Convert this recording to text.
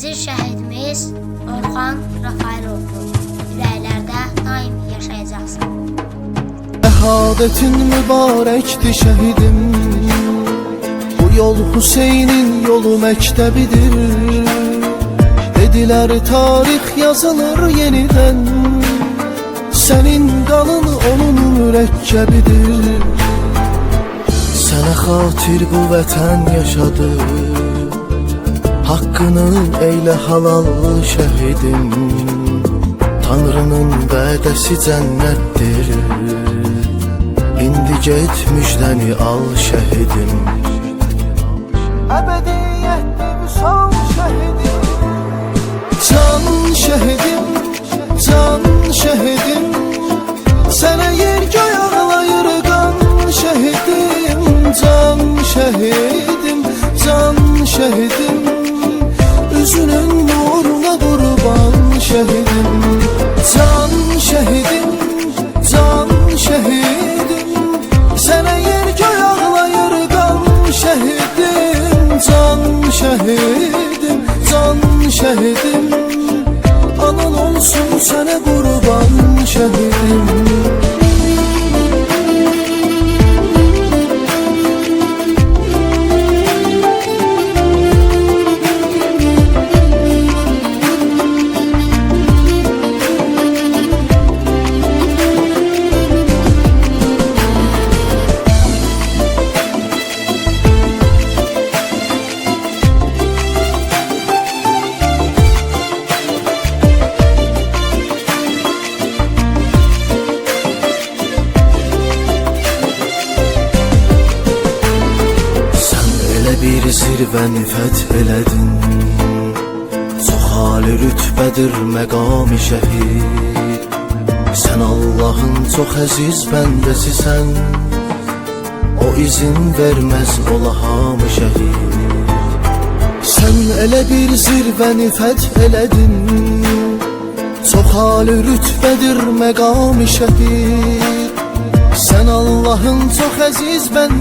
Əziz şəhidimiz Orxan Rafailovlu ürəklərdə daim yaşayacaqsın. Şehadetin mübarekti şehidim Bu yol Hüseyin'in yolu mektebidir Dediler tarih yazılır yeniden Senin kanın onun mürekkebidir Sana hatir bu vətən yaşadı Hakkını eyle halal şehidim. Tanrının vədəsi cənnətdir. İndi get müjdəni al şəhidim Əbədiyyətli müsal şəhidim Can şəhidim, şəhidim Can şəhidim, can şəhidim zirvəni fəth elədin. Çox ali rütbədir məqami şəhid. Sən Allahın çox əziz bəndəsisən O izin verməz ola hamı şəhid. Sən elə bir zirvəni fəth elədin. Çox ali rütbədir məqami şəhid. Sən Allahın çox əziz bəndə